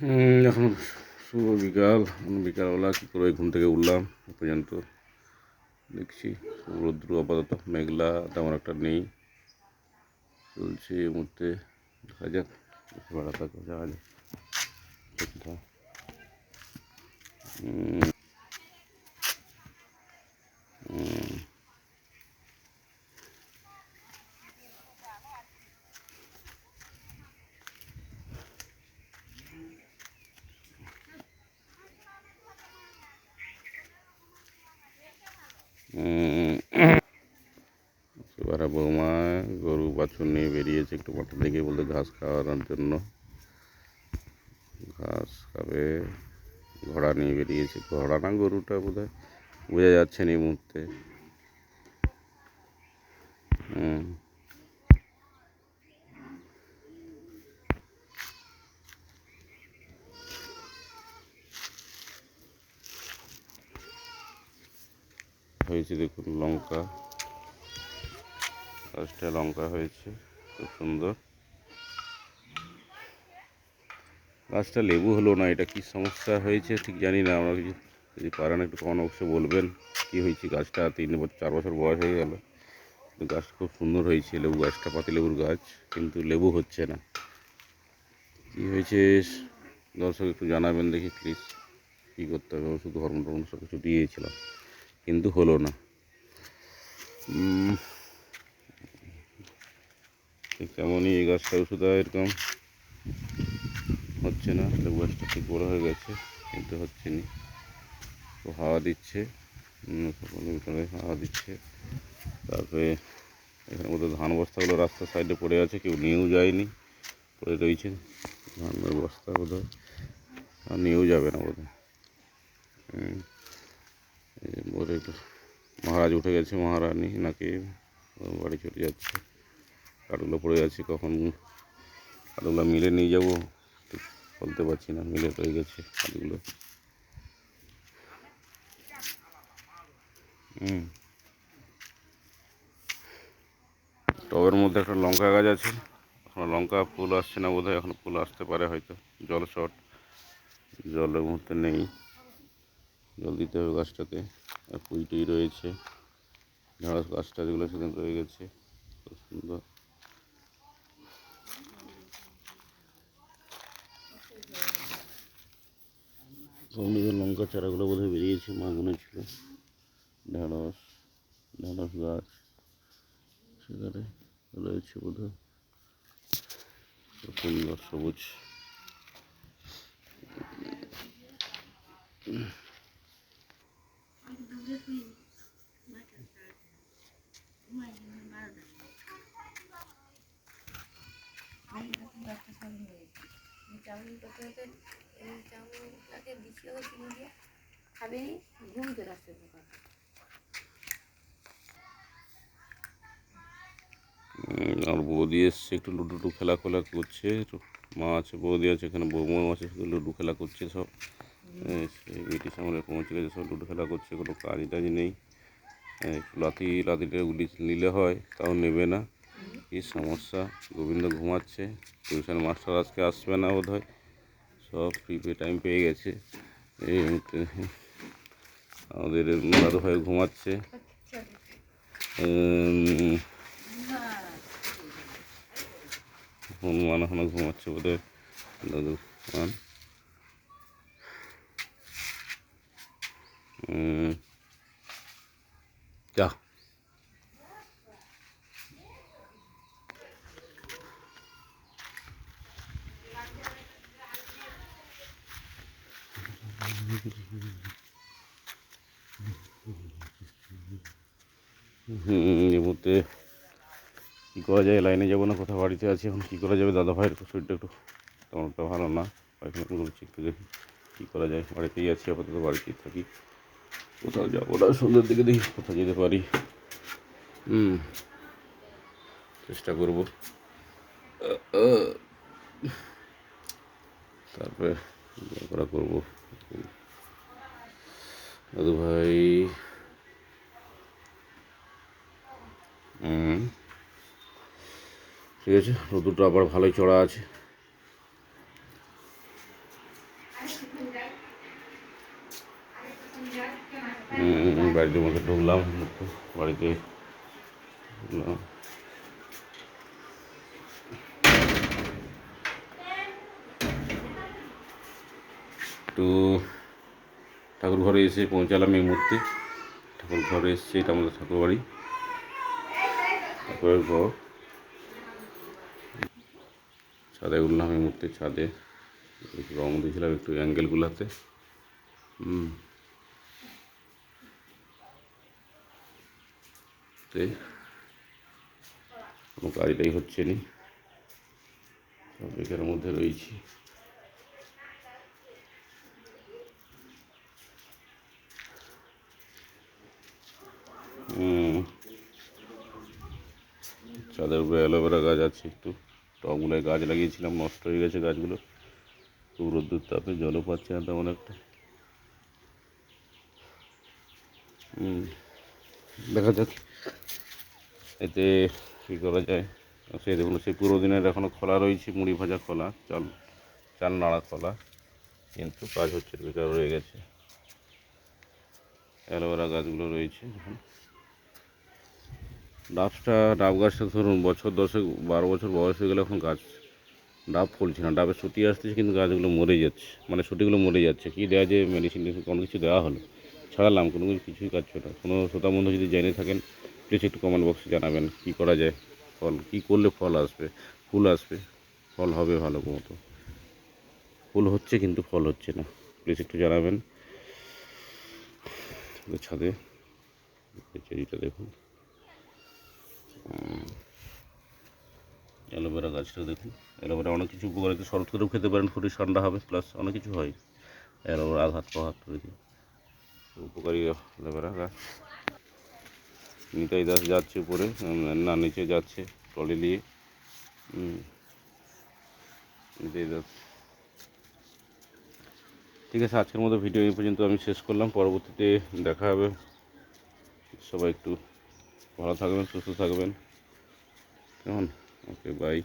এখন শুভ বিকাল। বিকালবেলা কী করে ঘুম থেকে উঠলাম পর্যন্ত দেখছি রৌদ্র আপাতত মেঘলা, তেমন একটা নেই। চলছে এই মুহূর্তে, দেখা যাক থাকবে যাওয়া যাক। হুম। বৌমা গরু বাছুর নিয়ে বেরিয়েছে, একটু মাঠের দিকে বলতে ঘাস খাওয়ানোর জন্য। ঘাস খাবে, ঘোড়া নিয়ে বেরিয়েছে। ঘোড়া না গরুটা বোধ হয় বোঝা যাচ্ছে না এই মুহূর্তে। হুম। হয়েছে দেখুন লঙ্কা। গাছটা লঙ্কা হয়েছে, খুব সুন্দর। গাছটা লেবু হলো না, এটা কি সমস্যা হয়েছে ঠিক জানি না, আমরা কিছু যদি পারেন একটু কমন অবশ্যই বলবেন, কি হয়েছে গাছটা? তিন বছর চার বছর বয়স হয়ে গেল। কিন্তু গাছটা খুব সুন্দর হয়েছে, লেবু গাছটা পাতি লেবুর গাছ, কিন্তু লেবু হচ্ছে না। কি হয়েছে? দর্শক একটু জানাবেন দেখি প্লিজ কী করতে হবে? ওষুধ, হরমোন সব কিছু দিয়েছিলাম। কিন্তু হলো না। তেমনই এই গাছটা ওষুধ এরকম হচ্ছে না লেবু গাছটা ঠিক বড় হয়ে গেছে, কিন্তু হচ্ছে না। হাওয়া দিচ্ছে হাওয়া দিচ্ছে। তারপরে এখানে বোধহয় ধান বস্তাগুলো রাস্তার সাইডে পড়ে আছে, কেউ নিয়েও যায়নি, পড়ে রয়েছে। ধানের বস্তা বোধ হয়, আর নিয়েও যাবে না বোধ হয়। মহারাজ উঠে গেছে, মহারানী নাকি বাড়ি চলে যাচ্ছে। কাঠগুলো পড়ে যাচ্ছে কখন কাঠগুলো মিলে নিয়ে যাব? বলতে পারছি না, মিলে রয়ে গেছে কাঠগুলো টবের মধ্যে একটা লঙ্কা গাছ আছে, এখন লঙ্কা ফুল আসছে না বোধহয়, এখন ফুল আসতে পারে হয়তো, জল শর্ট। জলের মুহূর্তে নেই। জল দিতে হবে গাছটাকে, আর পুঁই টুই রয়েছে। ঢেঁড়স গাছটা যেগুলো সেদিন রয়ে গেছে, খুব সুন্দর। সবদিকে লঙ্কা চারাগুলো বোধহয় বেরিয়েছে মাগুনে ছিল ঢেঁড়স ঢেঁড়স গাছ সেখানে রয়েছে বোধহয়। সুন্দর সবুজ চাউমিন করতে হতে এই খাবে ঘুম চলে আসছে আর বৌদি এসছে, একটু লুডো খেলা খেলা করছে মা আছে, বৌদি আছে, এখানে বৌমা আছে, শুধু লুডো খেলা করছে সব। ব্রিটিশ আমলে পৌঁছে গেছে, সব লুডো খেলা করছে, কোনো কাজ টাজ নেই। লাথি, লাথিটা গুলি নিলে হয়, তাও নেবে না। কি সমস্যা? গোবিন্দ ঘুমাচ্ছে, টিউশন মাস্টার আজকে আসবে না বোধ হয় সব ফ্রি টাইম পেয়ে গেছে। এই আমাদের দাদু ভাই ঘুমাচ্ছে। হনুমান এখনও ঘুমাচ্ছে বোধহয়। দাদু হনুমান যা। এই মুহূর্তে কী করা যায়? লাইনে যাব না, কোথাও বাড়িতে আছি এখন। কী করা যাবে? দাদা ভাইয়ের শরীরটা একটু তেমন একটা ভালো না। পায়খানা করছি একটু দেখি কী করা যায়। বাড়িতেই আছি, আপাতত বাড়িতেই থাকি। কোথাও যাব না, সন্ধ্যের দিকে দেখি কোথাও যেতে পারি। হুম, চেষ্টা করব। তারপরে করা করব? দাদু ঠিক আছে রোদুরটা আবার ভালোই চড়া আছে। বাড়িতে মধ্যে ঢুকলাম বাড়িতে ঢুকলাম। একটু ঠাকুর ঘরে এসে পৌঁছালাম এই মুহূর্তে। ঠাকুর ঘরে এসছে, এটা আমাদের ঠাকুর বাড়ি ঠাকুরের ঘর। ছাদে উঠলাম এই মুহূর্তে, ছাদে। রং দিয়েছিলাম একটু অ্যাঙ্গেলগুলোতে। হুম। কোনো কাজটাই হচ্ছে নি। সব মধ্যে রয়েছি হুম ছাদের উপরে অ্যালোভেরা গাছ আছে একটু। টবগুলোয় গাছ লাগিয়েছিলাম, নষ্ট হয়ে গেছে গাছগুলো। খুব রোদ্দুর তাপে জলও পাচ্ছে না তেমন একটা। দেখা যাক এতে কী করা যায়। সেই দেখুন, সেই পুরো দিনের এখনও খোলা রয়েছে, মুড়ি ভাজা খোলা, চাল চাল নাড়া খোলা। কিন্তু কাজ হচ্ছে, বেকার রয়ে গেছে। অ্যালোভেরা গাছগুলো রয়েছে, দেখুন। ডাবটা, ডাব গাছটা ধরুন, বছর দশেক, বারো বছর বয়স হয়ে গেলে এখন গাছ, ডাব ফলছে না। ডাবে সুতি আসতেছে কিন্তু গাছগুলো মরে যাচ্ছে। মানে সুটিগুলো মরে যাচ্ছে। কী দেওয়া যায়? মেডিসিন কোনো কিছু দেওয়া হলো? ছাড়ালাম, কোনো কিছু কিছুই কাজ না। কোনো শ্রোতা বন্ধু যদি জেনে থাকেন প্লিজ একটু কমেন্ট বক্সে জানাবেন, কী করা যায় ফল? কী করলে ফল আসবে? ফুল আসবে? ফল হবে ভালো মতো। ফুল হচ্ছে কিন্তু ফল হচ্ছে না। প্লিজ একটু জানাবেন। ছাদে দেখুন। অ্যালোভেরা গাছটা দেখুন। অ্যালোভেরা অনেক কিছু উপকার আছে শরৎ করেও খেতে পারেন শরীর ঠান্ডা হবে, প্লাস অনেক কিছু হয়। অ্যালোভেরা আঘাত পাঘাত রয়েছে উপকারী অ্যালোভেরা গাছ। নিতাই দাস যাচ্ছে উপরে না, নিচে যাচ্ছে, ট্রলি নিয়ে। নিতাই দাস। ঠিক আছে, আজকের মতো ভিডিও এই পর্যন্ত আমি শেষ করলাম। পরবর্তীতে দেখা হবে। সবাই একটু ভালো থাকবেন সুস্থ থাকবেন। কেমন? Okay bye